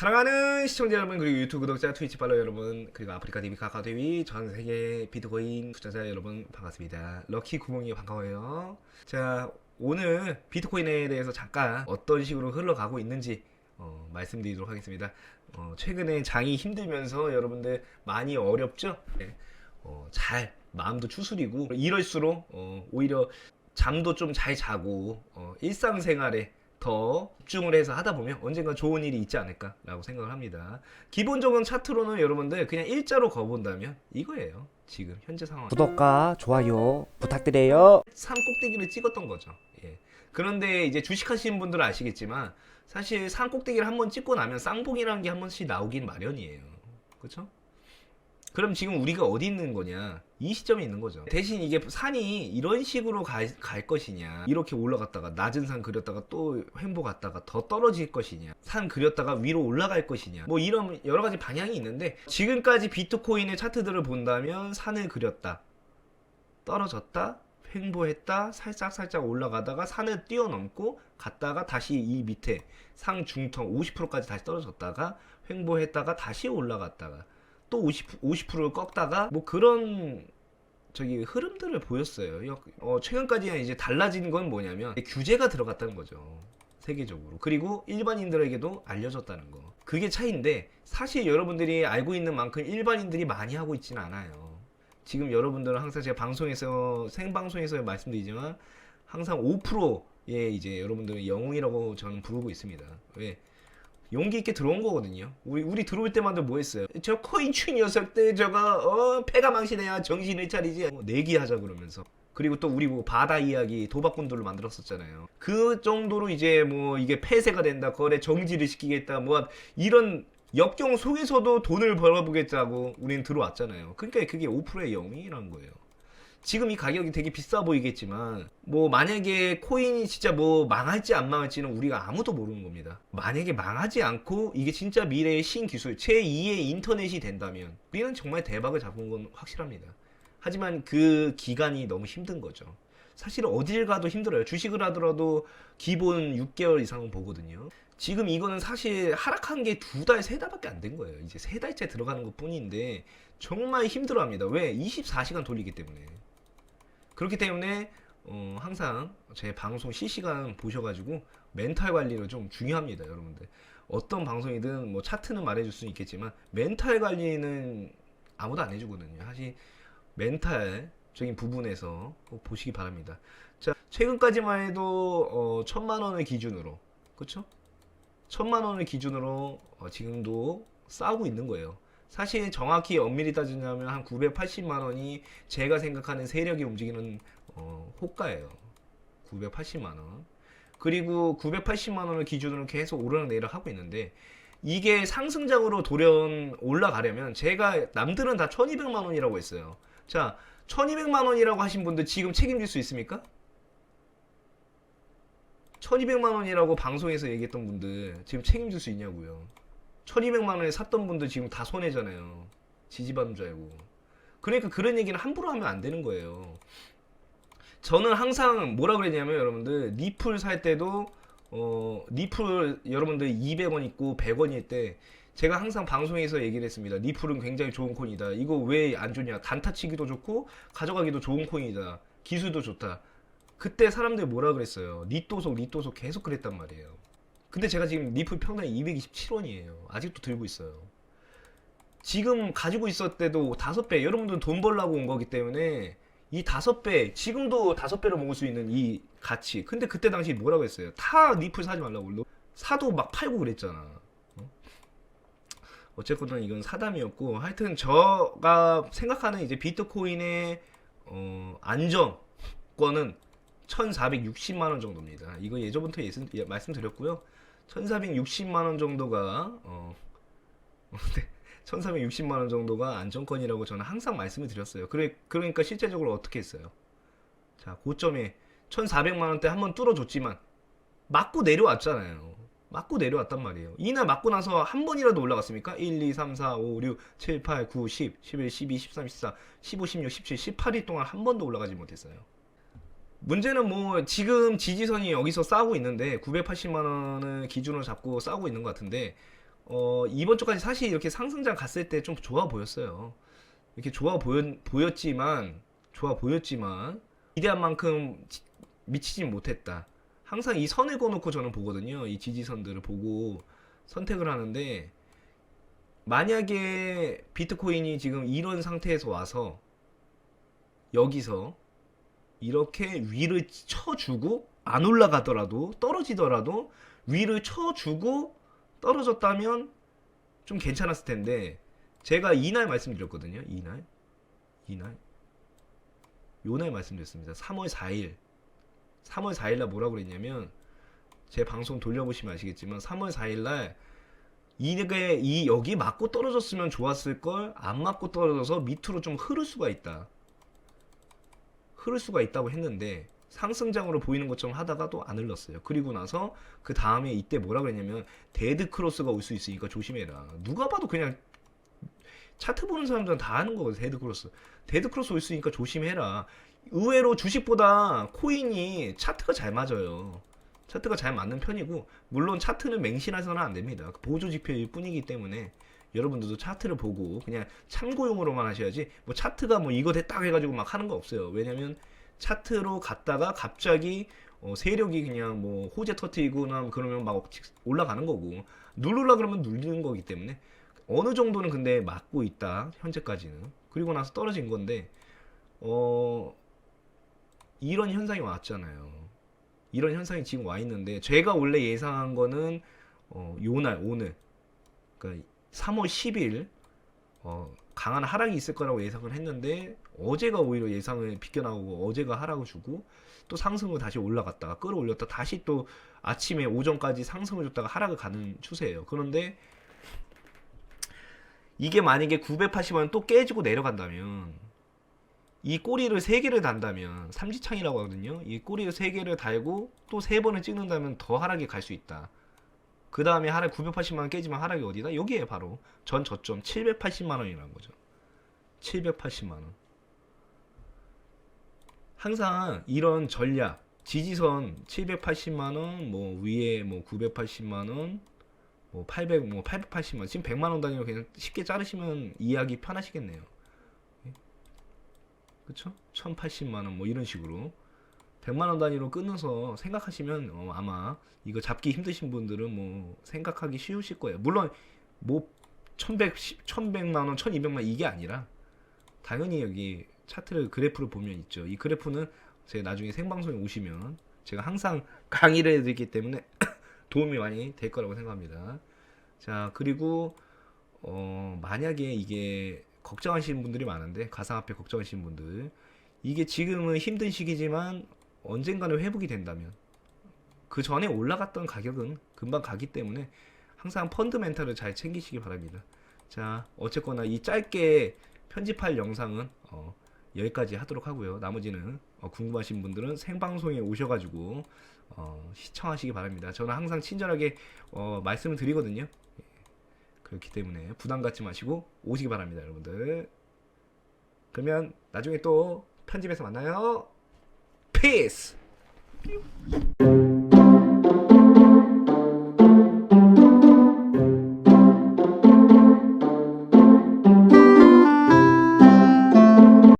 사랑하는 시청자 여러분 그리고 유튜브 구독자 트위치 팔로워 여러분 그리고 아프리카 TV 카카오 TV 전 세계 비트코인 투자자 여러분 반갑습니다. 럭키 구멍이 반가워요. 자 오늘 비트코인에 대해서 잠깐 어떤 식으로 흘러가고 있는지 어, 말씀드리도록 하겠습니다. 어, 최근에 장이 힘들면서 여러분들 많이 어렵죠? 네. 어, 잘 마음도 추스리고 이럴수록 어, 오히려 잠도 좀 잘 자고 어, 일상생활에 더 집중을 해서 하다 보면 언젠가 좋은 일이 있지 않을까라고 생각을 합니다. 기본적인 차트로는 여러분들 그냥 일자로 거본다면 이거예요. 지금 현재 상황. 구독과 좋아요 부탁드려요. 산 꼭대기를 찍었던 거죠. 예. 그런데 이제 주식하시는 분들은 아시겠지만 사실 산 꼭대기를 한번 찍고 나면 쌍봉이라는 게 한 번씩 나오긴 마련이에요. 그렇죠? 그럼 지금 우리가 어디 있는 거냐? 이 시점에 있는 거죠. 대신 이게 산이 이런 식으로 갈, 갈 것이냐? 이렇게 올라갔다가 낮은 산 그렸다가 또 횡보 갔다가 더 떨어질 것이냐? 산 그렸다가 위로 올라갈 것이냐? 뭐 이런 여러 가지 방향이 있는데 지금까지 비트코인의 차트들을 본다면 산을 그렸다. 떨어졌다, 횡보했다, 살짝 살짝 올라가다가 산을 뛰어넘고 갔다가 다시 이 밑에 상 중턱 50%까지 다시 떨어졌다가 횡보했다가 다시 올라갔다가 또 50, 50%를 꺾다가 뭐 그런 저기 흐름들을 보였어요. 역- 어, 최근까지는 이제 달라진 건 뭐냐면 규제가 들어갔다는 거죠. 세계적으로. 그리고 일반인들에게도 알려졌다는 거. 그게 차이인데 사실 여러분들이 알고 있는 만큼 일반인들이 많이 하고 있지는 않아요. 지금 여러분들은 항상 제가 방송에서 생방송에서 말씀드리지만 항상 5%의 이제 여러분들은 영웅이라고 저는 부르고 있습니다. 왜? 용기 있게 들어온 거거든요. 우리 우리 들어올 때마다 뭐 했어요? 저 코인추 녀석들 저거 어 패가 망신해야 정신을 차리지. 어, 내기하자 그러면서. 그리고 또 우리 뭐 바다 이야기 도박꾼들을 만들었었잖아요. 그 정도로 이제 뭐 이게 폐쇄가 된다, 거래 정지를 시키겠다, 뭐 이런 역경 속에서도 돈을 벌어보겠다고 우리는 들어왔잖아요. 그러니까 그게 5%의 영웅이라는 거예요. 지금 이 가격이 되게 비싸 보이겠지만 뭐 만약에 코인이 진짜 뭐 망할지 안 망할지는 우리가 아무도 모르는 겁니다. 만약에 망하지 않고 이게 진짜 미래의 신기술 제2의 인터넷이 된다면 우리는 정말 대박을 잡은 건 확실합니다. 하지만 그 기간이 너무 힘든 거죠. 사실 어딜 가도 힘들어요. 주식을 하더라도 기본 6개월 이상은 보거든요. 지금 이거는 사실 하락한 게 두 달, 세 달밖에 안 된 거예요. 이제 세 달째 들어가는 것 뿐인데 정말 힘들어 합니다. 왜? 24시간 돌리기 때문에. 그렇기 때문에 어, 항상 제 방송 실시간 보셔가지고 멘탈 관리를 좀 중요합니다, 여러분들. 어떤 방송이든 뭐 차트는 말해줄 수 있겠지만 멘탈 관리는 아무도 안 해주거든요. 사실 멘탈적인 부분에서 꼭 보시기 바랍니다. 자, 최근까지만 해도 어, 천만 원을 기준으로, 그렇죠? 천만 원을 기준으로 어, 지금도 싸우고 있는 거예요. 사실 정확히 엄밀히 따지자면 한 980만 원이 제가 생각하는 세력이 움직이는 어, 호가예요. 980만 원. 그리고 980만 원을 기준으로 계속 오르락내리락 하고 있는데 이게 상승장으로 돌연 올라가려면 제가 남들은 다 1200만 원이라고 했어요. 자, 1200만 원이라고 하신 분들 지금 책임질 수 있습니까? 1200만 원이라고 방송에서 얘기했던 분들 지금 책임질 수 있냐고요. 1200만 원에 샀던 분들 지금 다 손해잖아요. 알고. 그러니까 그런 얘기는 함부로 하면 안 되는 거예요. 저는 항상 뭐라 그랬냐면 여러분들 니플 살 때도 어 니플 여러분들 200원 있고 100원일 때 제가 항상 방송에서 얘기를 했습니다. 니플은 굉장히 좋은 코인이다. 이거 왜 안 좋냐? 단타치기도 좋고 가져가기도 좋은 코인이다. 기술도 좋다. 그때 사람들 뭐라 그랬어요? 니또속 니또속 계속 그랬단 말이에요. 근데 제가 지금 니플 평당이 227원이에요. 아직도 들고 있어요. 지금 가지고 있었을 때도 다섯 배. 여러분들은 돈 벌라고 온 거기 때문에 이 다섯 배, 지금도 다섯 배로 먹을 수 있는 이 가치. 근데 그때 당시 뭐라고 했어요? 다 니플 사지 말라고. 사도 막 팔고 그랬잖아. 어? 어쨌거나 이건 사담이었고 하여튼 저가 생각하는 이제 비트코인의 어, 안정권은 1,460만 원 정도입니다. 이거 예전부터 예슨, 예, 말씀드렸고요. 1,460만 원 정도가 어, 네, 1,460만 원 정도가 안정권이라고 저는 항상 말씀을 드렸어요. 그래, 그러니까 실제적으로 어떻게 했어요? 자, 고점에 1,400만 원대 한번 뚫어줬지만 맞고 내려왔잖아요. 맞고 내려왔단 말이에요. 이날 맞고 나서 한 번이라도 올라갔습니까? 1, 2, 3, 4, 5, 6, 7, 8, 9, 10, 11, 12, 13, 14, 15, 16, 17, 18일 동안 한 번도 올라가지 못했어요. 문제는 뭐 지금 지지선이 여기서 싸우고 있는데 980만 원을 기준으로 잡고 싸우고 있는 것 같은데 어, 이번 주까지 사실 이렇게 상승장 갔을 때 좀 좋아 보였어요. 이렇게 좋아 보였, 보였지만 좋아 보였지만 기대한 만큼 지- 미치진 못했다. 항상 이 선을 그어놓고 저는 보거든요. 이 지지선들을 보고 선택을 하는데 만약에 비트코인이 지금 이런 상태에서 와서 여기서 이렇게 위를 쳐주고 안 올라가더라도 떨어지더라도 위를 쳐주고 떨어졌다면 좀 괜찮았을 텐데 제가 이날 말씀드렸거든요. 이날 이날 요날 말씀드렸습니다. 3월 4일 3월 4일날 뭐라고 그랬냐면 제 방송 돌려보시면 아시겠지만 3월 4일날 이게 이 여기 맞고 떨어졌으면 좋았을 걸 안 맞고 떨어져서 밑으로 좀 흐를 수가 있다. 흐를 수가 있다고 했는데 상승장으로 보이는 것처럼 하다가 또 안 흘렀어요. 그리고 나서 그 다음에 이때 뭐라 그랬냐면 데드 크로스가 올 수 있으니까 조심해라. 누가 봐도 그냥 차트 보는 사람들은 다 아는 거거든. 데드 크로스. 데드 크로스 올 수 있으니까 조심해라. 의외로 주식보다 코인이 차트가 잘 맞아요. 차트가 잘 맞는 편이고 물론 차트는 맹신해서는 안 됩니다. 보조 지표일 뿐이기 때문에 여러분들도 차트를 보고 그냥 참고용으로만 하셔야지 뭐 차트가 뭐 이거 됐다 해가지고 막 하는 거 없어요. 왜냐면 차트로 갔다가 갑자기 어, 세력이 그냥 뭐 호재 터트리거나 그러면 막 올라가는 거고 누르려 그러면 눌리는 거기 때문에 어느 정도는 근데 맞고 있다 현재까지는 그리고 나서 떨어진 건데 어 이런 현상이 왔잖아요. 이런 현상이 지금 와 있는데 제가 원래 예상한 거는 어 요날 오늘 그러니까 3월 10일 어 강한 하락이 있을 거라고 예상을 했는데 어제가 오히려 예상을 비껴나오고 어제가 하락을 주고 또 상승을 다시 올라갔다가 끌어올렸다 다시 또 아침에 오전까지 상승을 줬다가 하락을 가는 추세예요. 그런데 이게 만약에 980원 또 깨지고 내려간다면 이 꼬리를 세 개를 단다면 삼지창이라고 하거든요. 이 꼬리를 세 개를 달고 또세 번을 찍는다면 더 하락이 갈 수 있다. 그 다음에 하락 980만 원 깨지면 하락이 어디다? 여기에 바로 전 저점 780만 원이라는 거죠. 780만 원. 항상 이런 전략 지지선 780만 원, 뭐 위에 뭐 980만 원, 뭐 800, 뭐 880만 원. 지금 100만 원 단위로 그냥 쉽게 자르시면 이해하기 편하시겠네요. 그쵸? 1080만 원 뭐 이런 식으로 100만 원 단위로 끊어서 생각하시면 어, 아마 이거 잡기 힘드신 분들은 뭐 생각하기 쉬우실 거예요. 물론 뭐 1100, 1100만 원, 1200만 원 이게 아니라 당연히 여기 차트를 그래프를 보면 있죠. 이 그래프는 제가 나중에 생방송에 오시면 제가 항상 강의를 해드리기 때문에 도움이 많이 될 거라고 생각합니다. 자, 그리고 어, 만약에 이게 걱정하시는 분들이 많은데 가상화폐 걱정하시는 분들 이게 지금은 힘든 시기지만 언젠가는 회복이 된다면 그 전에 올라갔던 가격은 금방 가기 때문에 항상 펀드멘탈을 잘 챙기시기 바랍니다. 자, 어쨌거나 이 짧게 편집할 영상은 어, 여기까지 하도록 하고요. 나머지는 어, 궁금하신 분들은 생방송에 오셔가지고 어, 시청하시기 바랍니다. 저는 항상 친절하게 어, 말씀을 드리거든요. 예, 그렇기 때문에 부담 갖지 마시고 오시기 바랍니다, 여러분들. 그러면 나중에 또 편집에서 만나요. 피스!